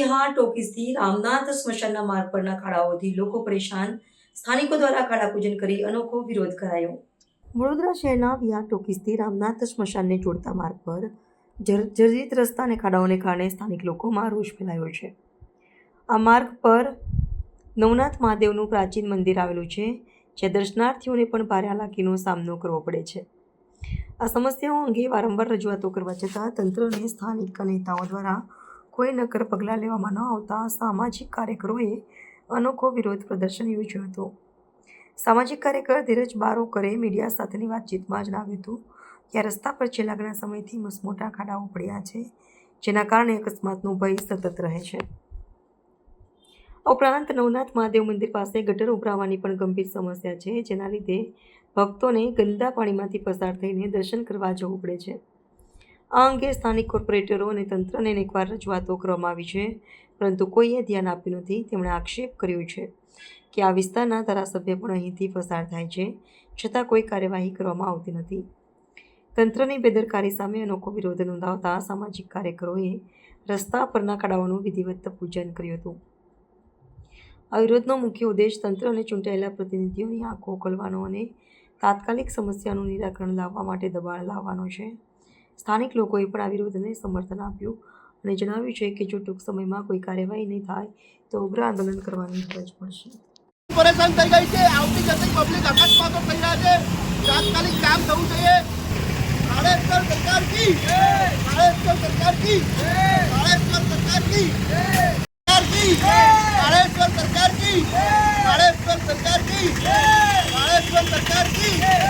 વિહાર ટોકીસથી રામનાથ, સ્મશાનના માર્ગ પરના ખાડાઓથી લોકો પરેશાન. સ્થાનિકો દ્વારા ખાડા પૂજન કરી અનોખો વિરોધ કરાયો. વડોદરા શહેરના વિહાર ટોકીસથી રામનાથ સ્મશાનને જોડતા માર્ગ પર જર, જર્જરિત રસ્તા અને ખાડાઓને કારણે સ્થાનિક લોકોમાં રોષ ફેલાયો છે. આ માર્ગ પર નવનાથ મહાદેવનું પ્રાચીન મંદિર આવેલું છે જે દર્શનાર્થીઓને પણ ભારે હાલાકીનો સામનો કરવો પડે છે. આ સમસ્યાઓ અંગે વારંવાર રજૂઆતો કરવા છતાં તંત્રને સ્થાનિક નેતાઓ દ્વારા કોઈ નક્કર પગલાં લેવામાં ન આવતા સામાજિક કાર્યકરોએ અનોખો વિરોધ પ્રદર્શન યોજ્યું હતું. સામાજિક કાર્યકર ધીરજ બારોકરે મીડિયા સાથેની વાતચીતમાં જણાવ્યું હતું કે રસ્તા પર છેલ્લા ઘણા સમયથી મસમોટા ખાડાઓ પડ્યા છે, જેના કારણે અકસ્માતનો ભય સતત રહે છે. ઉપરાંત નવનાથ મહાદેવ મંદિર પાસે ગટર ઉભરાવાની પણ ગંભીર સમસ્યા છે, જેના લીધે ભક્તોને ગંદા પાણીમાંથી પસાર થઈને દર્શન કરવા જવું પડે છે. આ અંગે સ્થાનિક કોર્પોરેટરો અને તંત્રને અનેકવાર રજૂઆતો કરવામાં આવી છે, પરંતુ કોઈએ ધ્યાન આપ્યું નથી, તેમણે આક્ષેપ કર્યો છે કે આ વિસ્તારના ધારાસભ્ય પણ અહીંથી પસાર થાય છે, છતાં કોઈ કાર્યવાહી કરવામાં આવતી નથી. તંત્રની બેદરકારી સામે અનોખો વિરોધ નોંધાવતા સામાજિક કાર્યકરોએ રસ્તા પરના ખાડાઓનું વિધિવત પૂજન કર્યું હતું. આ વિરોધનો મુખ્ય ઉદ્દેશ તંત્ર અને ચૂંટાયેલા પ્રતિનિધિઓની આંખો ખોલવાનો અને તાત્કાલિક સમસ્યાનું નિરાકરણ લાવવા માટે દબાણ લાવવાનો છે. સ્થાનિક લોકોએ પણ આ વિરોધને સમર્થન આપ્યું અને જણાવ્યું છે કે જો ટૂંક સમયમાં કોઈ કાર્યવાહી નહીં થાય, તો ઉગ્ર આંદોલન કરવાની ફરજ પડશે. પરેશાન થઈ ગઈ છે, આવતી જતી પબ્લિક અકસ્માતો થઈ રહ્યા છે. તાત્કાલિક કામ થવું જોઈએ. ભારતસર સરકાર કી? ભારતસર સરકાર કી? ભારતસર સરકાર કી? સરકાર કી? ભારતસર સરકાર કી? ભારતસર સરકાર કી? ભારતસર સરકાર કી?